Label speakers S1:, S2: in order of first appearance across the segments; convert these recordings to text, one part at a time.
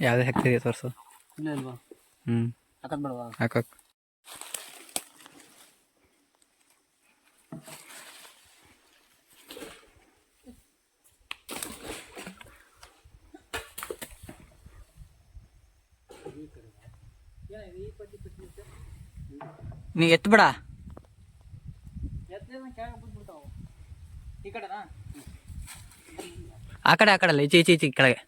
S1: ಯಾವುದೇ ಹಾಕ್ತೀರಿ ತೋರಿಸು.
S2: ಇಲ್ಲ ಇಲ್ವಾ?
S1: ಹ್ಞೂ
S2: ಹಾಕದ್ ಬೇಡವಾ?
S1: ಹಾಕಕ್. ನೀ
S2: ಎತ್ತು ಕಡೆನಾ
S1: ಆ ಕಡೆ ಆ ಕಡೆ ಅಲ್ಲ ಈಚೆ ಈಚೆ ಈಚೆ ಕೆಳಗೆ.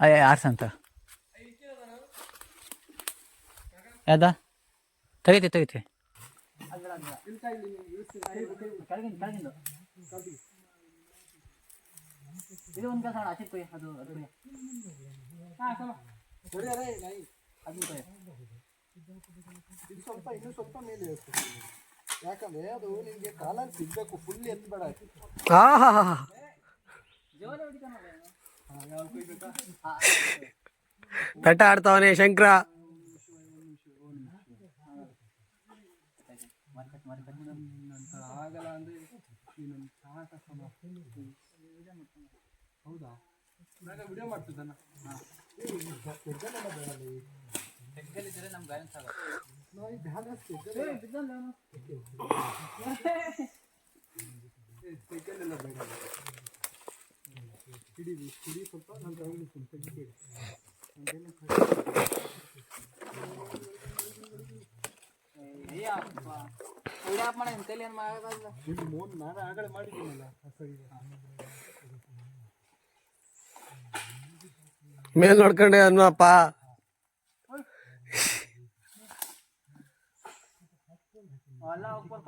S1: ಅಯ್ಯ ಆರ್ಸ್ ಅಂತ. ಯಾವ್ದ? ತೆಗಿತಿ ತೆಗಿತಿ.
S2: ಇದು ಒಂದು ಕೆಲಸ ಆಚೆ ಅದು ಅದು ಹಾಂ
S3: ಇದು ಸ್ವಲ್ಪ ಇನ್ನೂ ಸ್ವಲ್ಪ ಮೇಲೆ ಯಾಕಂದ್ರೆ ಅದು ನಿಮಗೆ ಕಾಲಲ್ಲಿ ಸಿಗ್ಬೇಕು ಫುಲ್ ಎತ್ತಬೇಡ
S2: ಜೋರ ಹೊಡಿತಾನಲ್ಲ
S1: ಬೆಟ್ಟ ಆಡ್ತಾವನೆ ಶಂಕರ.
S3: ಹೌದಾ? ವಿಡಿಯೋ
S2: ತೆಗ್ಗಲಿದ್ರೆ ನಮ್ಗೆ ಬ್ಯಾಲೆನ್ಸ್ ಆಗುತ್ತೆ
S3: ನಾವು ಬ್ಯಾಲೆನ್ಸ್
S2: ಬಿದ್ದಲ್ಲ ಅವನು
S3: ಸೈಕಲ್ ಎಲ್ಲ ಬೇಡ ಹಿಡಿ ಹಿಡಿ ಸ್ವಲ್ಪ ತೆಗಿಬೇಡಿ
S2: ನಿನ್ನ ಏನು ಮಾಡೋದಲ್ಲ
S3: ನಿಮ್ಮ ಮೋನ್ ನಾನು ಆಗಲೇ ಮಾಡಿದ್ದೀನಲ್ಲ ಸರಿ.
S1: ಮೇಲ್ ನೋಡ್ಕೊಂಡೆ ಅನ್ನಪ್ಪ
S2: ಎಲ್ಲ ಹೋಗ್ಬಾರ್ದು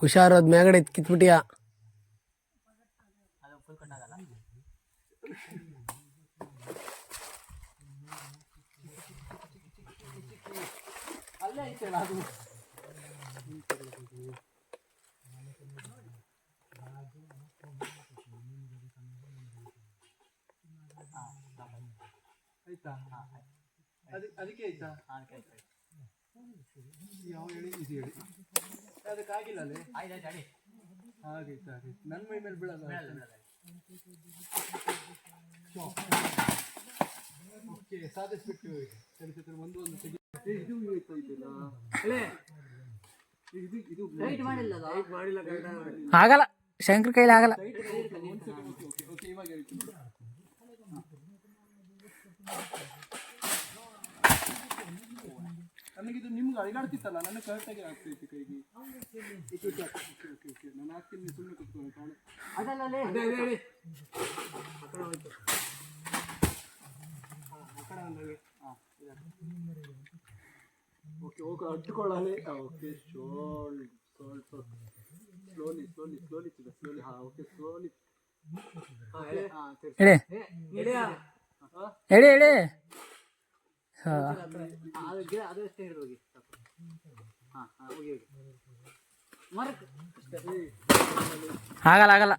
S1: ಹುಷಾರದ್ ಮ್ಯಾಗಡೆ ಕಿತ್ಬಿಟ್ಟಿಯ?
S3: ಅಲ್ಲೇ ಐತೆ ಅದು? ಆಯ್ತಾ. ಅದಕ್ಕೆ ಅದಕ್ಕೆ ಆಯ್ತಾ ಯಾವ ಹೇಳಿ? ಇದು ಹೇಳಿ. ಅದಕ್ಕಾಗಿಲ್ಲ ಅಲ್ಲೇ?
S2: ಆಯ್ತು ಆಯ್ತು
S3: ಹಾಗೈತೆ ನನ್ನ ಮೈ ಮೇಲೆ ಬೀಳಲ್ಲ ಓಕೆ ಸಾಧಿಸ್ಬಿಟ್ಟು ಸರಿ ಸರಿ ಒಂದು ಒಂದು ತೆಗಿ ಇದು ಏ ಇದು ಇದು
S2: ಮಾಡಿಲ್ಲ
S3: ಮಾಡಿಲ್ಲ
S1: ಆಗಲ್ಲ. ಶಂಕರ್ ಕೈಲಿ ಆಗಲ್ಲ.
S3: ಓಕೆ ಓಕೆ ಓಕೆ ಇವಾಗ ಹೇಳ್ತೀನಿ. ನನಗಿದು ನಿಮ್ಗೆ ಅಳಿಗಾಡ್ತಿತ್ತಲ್ಲ ನನಗೆ ಕರೆಕ್ಟಾಗಿ ಆಗ್ತೈತಿ ಕೈಗೆ. ನಾನು ಹಾಕ್ತೀನಿ ನೀವು ಸುಮ್ಮನೆ ಕೂತ್ಕೊಳ್ಳಿ
S2: ಅದಲ್ಲ
S3: ಹಾಂ ಓಕೆ ಓಕೆ ಅಡ್ಡುಕೊಳ್ಳಲಿ ಓಕೆ ಶೋಲ್ ಶೋಲ್ ಸ್ಲೋಲಿ ಸ್ಲೋಲಿ ಸ್ಲೋಲಿ ಸ್ಲೋಲಿ ಹಾಂ ಓಕೆ ಸ್ಲೋಲಿ ಹಾಂ ಹೇಳಿ. ಹಾಂ ಸರಿ
S1: ಹೇಳಿ ಎಡೆ ಹಾ ಆಗಲ್ಲ ಆಗಲ್ಲ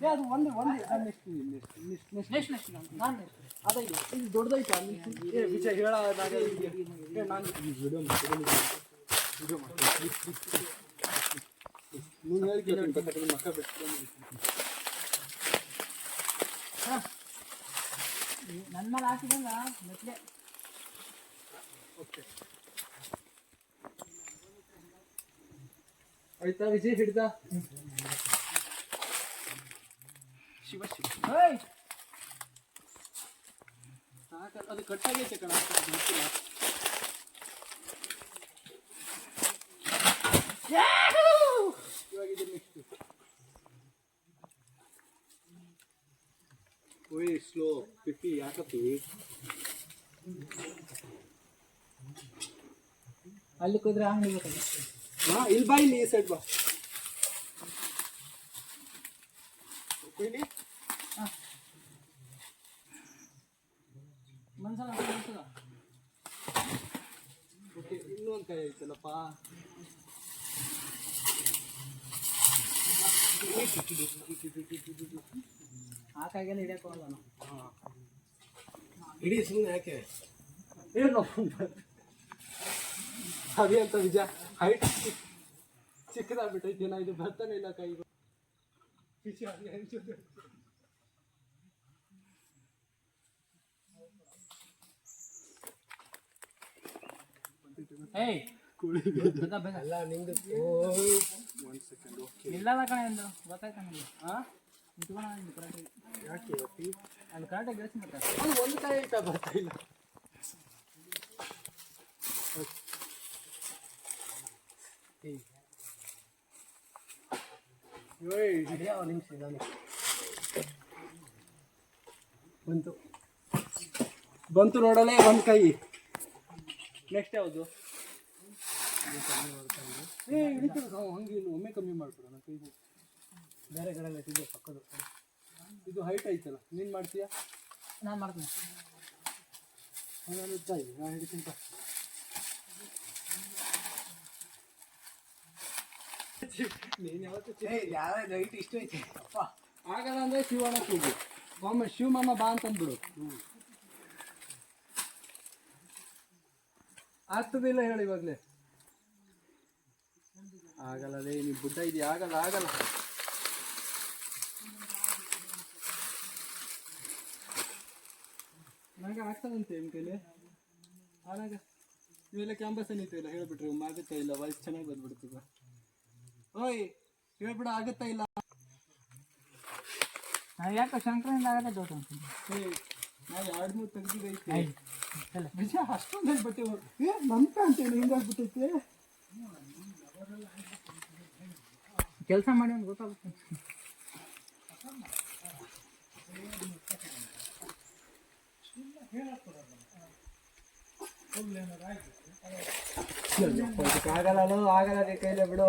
S2: ನಾನು ನೆಕ್ಸ್ಟ್
S3: ಅದೈದು ಇದು
S2: ನನ್ನ ಮೇಲೆ ಹಾಕಿದಂಗ ಮೆಟ್ಲೆ
S3: ಓಕೆ ಆಯ್ತಾ ವಿಜಯ್ ಹಿಡ್ದ ಶಿವ ಶಿವ
S2: ಓಯ್
S3: ಸಾಕ- ಅದು ಕಟ್ಟಾಗೈತೆ ಕಣ ಗೊತ್ತಿಲ್ಲ. ಸ್ಲೋ ಪಿಪಿ ಯಾಕಪ್ಪಿ
S2: ಅಲ್ಲಿ ಕುದ್ರೆ ಹಂಗೆ
S3: ಹಾ ಇಲ್ಲಿ ಬಾ ಇಲ್ಲಿ ಈ ಸೈಡ್ ಬಾ. ಇಲ್ಲಿ
S2: ಮನ್ಸಲ್ಲ ಮನ್ಸಲ್ಲ
S3: ಓಕೆ ಇನ್ನೊಂದು ಕೈ ಐತಲ್ಲಪ್ಪ.
S2: ಆ ಕೈಗೆಲ್ಲ ಹಿಡಿಯೋಕ್ಕೋಗಲ್ಲ ನಾವು
S3: ಸುಮ್ಮನೆ ಯಾಕೆ ಏನು ಅದೇ ಅಂತ ನಿಜ ಹೈಟ್ ಚಿಕ್ಕದಾಗ್ಬಿಟ್ಟೈತೆ ನಾ ಇದು ಬರ್ತಾನೆ ಇಲ್ಲ ಕೈ ವಿಷ ಏನ್ ಜೊತೆ?
S2: ಏಯ್
S1: ಅಲ್ಲ ನಿಂದು
S3: ಒಂದು ಸೆಕೆಂಡ್ ಓಕೆ
S2: ಇಲ್ಲಲ್ಲ ಕಣ ಎಂದು ಗೊತ್ತಾಯ್ತಾ ನನಗೆ
S3: ಹಾಂ
S2: ನಿಂತ್ಕೊಳ ಕರೆಕ್ಟಾಗಿ
S3: ಯಾಕೆ ಅಪ್ಪಿ
S2: ಅಲ್ಲಿ ಕರೆಕ್ಟಾಗಿ ಗೆಲ್ಸಿ ಮತ್ತೆ
S3: ಅದು ಒಂದು ಕೈ ಐತಾ ಬರ್ತಾ ಇಲ್ಲ ಓಯ್
S1: ನಿಮಿಷ ಇದಾನೆ
S3: ಬಂತು. ಬಂತು ನೋಡಲೇ ಒಂದು ಕೈ. ನೆಕ್ಸ್ಟ್ ಯಾವುದು? ಏ ಹಿಡಿತದೆ ನಾವು ಹಂಗೆ ಇನ್ನು ಒಮ್ಮೆ ಕಮ್ಮಿ ಮಾಡ್ಬಿಡೋಣ ಕೈ
S1: ಬೇರೆ ಕಡೆ ಇಟ್ಟಿದ್ದೆ ಪಕ್ಕದ
S3: ಇದು ಹೈಟ್ ಐತಲ್ಲ ನೀನು ಮಾಡ್ತೀಯಾ?
S2: ನಾನು ಮಾಡ್ತೀನಿ.
S3: ನಾನು ಇರ್ತಾ ಇದ್ದೀನಿ. ನಾನು ಹಿಡಿತೀನಿ ನೀನು ಯಾವತ್ತೂ
S1: ಯಾವ ಲೈಟ್ ಇಷ್ಟು ಐತೆ. ಅಪ್ಪ.
S3: ಆಗಲ್ಲ ಅಂದ್ರೆ ಶಿವಣ್ಣ ಕೂಗು ಒಮ್ಮೆ ಶಿವಮಮ್ಮ ಬಾ ಅಂತಂದ್ಬಿಡು ಆಗ್ತದಿಲ್ಲ ಹೇಳಿ ಇವಾಗಲೇ? ಆಗಲ್ಲ ಅದೇ ನೀವು ಬುಡ್ಡ ಇದೆಯಾ? ಆಗಲ್ಲ ಆಗಲ್ಲ. ನನಗೆ ಆಗ್ತದಂತೆ ನಿಮ್ಮ ಕೈಲಿ? ಆಗ ನೀವೆಲ್ಲ ಕ್ಯಾಂಪಸ್ ಏನಿತ್ತು ಹೇಳ್ಬಿಟ್ರಿ ಆಗುತ್ತಾ ಇಲ್ಲ? ವಾಯ್ಸ್ ಚೆನ್ನಾಗಿ ಬಂದ್ಬಿಡ್ತೀವ ಓಯ್ ಹೇಳ್ಬಿಡ ಆಗುತ್ತಾ ಇಲ್ಲ?
S2: ಯಾಕೆ ಶಂಕರನಿಂದ ಆಗದೆ
S3: ದೋಟ ನಾನು ಎರಡು ಮೂರು ತೆಗ್ದಿದ್ದೈತೆ
S2: ಇಲ್ಲ
S3: ನಿಜ ಅಷ್ಟೊಂದು ಹೇಳ್ಬಿಟ್ಟೆ ಏ ನಂತ ಅಂತೇಳಿ ಹಿಂಗಾಗ್ಬಿಟ್ಟೈತೆ
S2: ಕೆಲಸ ಮಾಡಿ ಅಂತ ಗೊತ್ತಾಗುತ್ತೆ
S3: ಆಗಲ್ಲ ಆಗಲ್ಲ ಕೈಲೇ ಬಿಡು